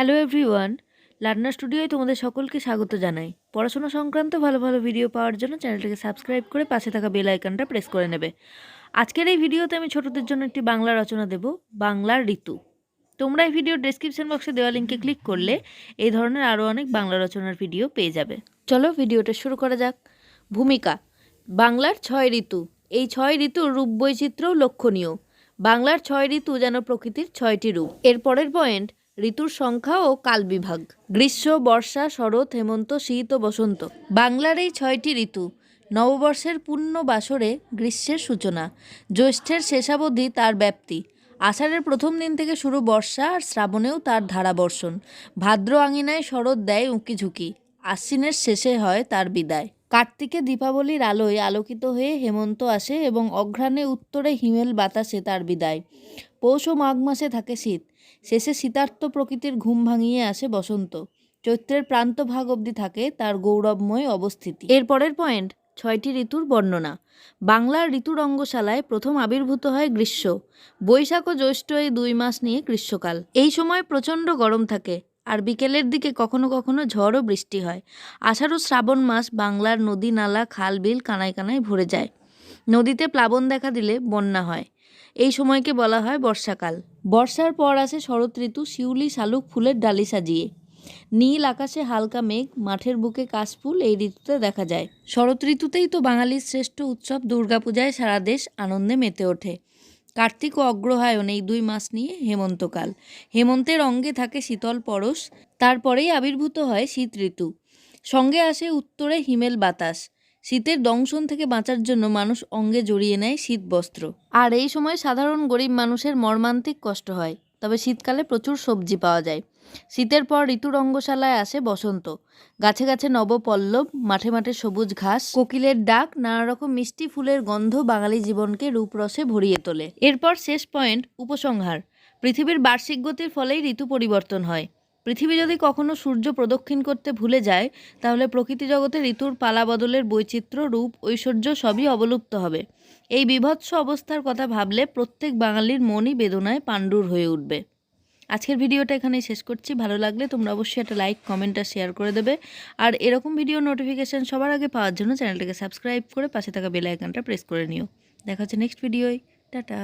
Hello everyone learner স্টুডিওয় তোমাদের সকলকে স্বাগত জানাই। পড়াশোনা সংক্রান্ত ভালো ভালো ভিডিও পাওয়ার জন্য চ্যানেলটাকে সাবস্ক্রাইব করে পাশে থাকা বেল আইকনটা প্রেস করে নেবে। আজকের এই ভিডিওতে আমি ছোটদের জন্য একটি বাংলা রচনা দেব বাংলার ঋতু। তোমরা এই ভিডিও ডেসক্রিপশন বক্সে দেওয়া লিঙ্কে ক্লিক করলে এই ধরনের আরও অনেক বাংলা রচনার ভিডিও পেয়ে যাবে। চলো ভিডিওটা শুরু করা যাক। ভূমিকা, বাংলার ছয় ঋতু। এই ছয় ঋতুর রূপ বৈচিত্র্যও লক্ষণীয়। বাংলার ছয় ঋতু যেন প্রকৃতির ছয়টি রূপ। এর পরের পয়েন্ট ঋতুর সংখ্যা ও কাল বিভাগ। গ্রীষ্ম, বর্ষা, শরৎ, হেমন্ত, শীত ও বসন্ত। বাংলার এই ছয়টি ঋতু নববর্ষের পূর্ণ বাসরে গ্রীষ্মের সূচনা। জ্যৈষ্ঠের শেষাবধি তার ব্যাপ্তি। আষাঢ়ের প্রথম দিন থেকে শুরু বর্ষা আর শ্রাবণেও তার ধারাবর্ষণ। ভাদ্র আঙিনায় শরৎ দেয় উঁকি ঝুঁকি। আশ্বিনের শেষে হয় তার বিদায়। কার্তিকে দীপাবলির আলোয় আলোকিত হয়ে হেমন্ত আসে এবং অঘ্রাণে উত্তরে হিমেল বাতাসে তার বিদায়। পৌষ ও মাঘ মাসে থাকে শীত। শেষে শীতার্ত প্রকৃতির ঘুম ভাঙিয়ে আসে বসন্ত। চৈত্রের প্রান্ত ভাগ অবধি থাকে তার গৌরবময় অবস্থিতি। এর পরের পয়েন্ট, ছয়টি ঋতুর বর্ণনা। বাংলার ঋতু রঙ্গশালায় প্রথম আবির্ভূত হয় গ্রীষ্ম। বৈশাখ ও জ্যৈষ্ঠ এই দুই মাস নিয়ে গ্রীষ্মকাল। এই সময় প্রচণ্ড গরম থাকে। আর বিকেলের দিকে কখনো কখনো ঝড় ও বৃষ্টি হয়। আষাঢ় শ্রাবণ মাস বাংলার নদী, নালা, খাল, বিল কানায় কানায় ভরে যায়। নদীতে প্লাবন দেখা দিলে বন্যা হয়। এই সময়কে বলা হয় বর্ষাকাল। বর্ষার পর আসে শরৎ ঋতু, শিউলি, শালুক, ফুলের ডালি সাজিয়ে। নীল আকাশে হালকা মেঘ, মাঠের বুকে কাশফুল, এই ঋতুতে দেখা যায়। শরৎ ঋতুতেই তো বাঙালির শ্রেষ্ঠ উৎসব দুর্গাপূজায় সারা দেশ আনন্দে মেতে ওঠে। কার্তিক ও অগ্রহায়ণ এই দুই মাস নিয়ে হেমন্তকাল। হেমন্তের অঙ্গে থাকে শীতল পরশ, তারপরেই আবির্ভূত হয় শীত ঋতু। সঙ্গে আসে উত্তরে হিমেল বাতাস। শীতের দংশন থেকে বাঁচার জন্য মানুষ অঙ্গে জড়িয়ে নেয় শীত বস্ত্র। আর এই সময় সাধারণ গরিব মানুষের মর্মান্তিক কষ্ট হয়, তবে শীতকালে প্রচুর সবজি পাওয়া যায়। শীতের পর ঋতু রঙ্গশালায় আসে বসন্ত। গাছে গাছে নবপল্লব, মাঠে মাঠে সবুজ ঘাস, কোকিলের ডাক নানা রকম মিষ্টি ফুলের গন্ধ বাঙালি জীবনকে রূপরসে ভরিয়ে তোলে। এরপর শেষ পয়েন্ট, উপসংহার। পৃথিবীর বার্ষিক গতির ফলেই ঋতু পরিবর্তন হয়। পৃথিবী যদি কখনো সূর্য প্রদক্ষিণ করতে ভুলে যায়, তাহলে প্রকৃতি জগতে ঋতুর পালা বদলের বৈচিত্র্য, রূপ, ঐশ্বর্য সবই অবলুপ্ত হবে। এই বিভৎস অবস্থার কথা ভাবলে প্রত্যেক বাঙালির মনই বেদনায় পাণ্ডুর হয়ে উঠবে। আজকের ভিডিওটা এখানেই শেষ করছি। ভালো লাগলে তোমরা অবশ্যই একটা লাইক কমেন্ট আর শেয়ার করে দেবে। আর এরকম ভিডিও নোটিফিকেশান সবার আগে পাওয়ার জন্য চ্যানেলটাকে সাবস্ক্রাইব করে পাশে থাকা বেল আইকনটা প্রেস করে নিও। দেখা হচ্ছে নেক্সট ভিডিওয় টাটা।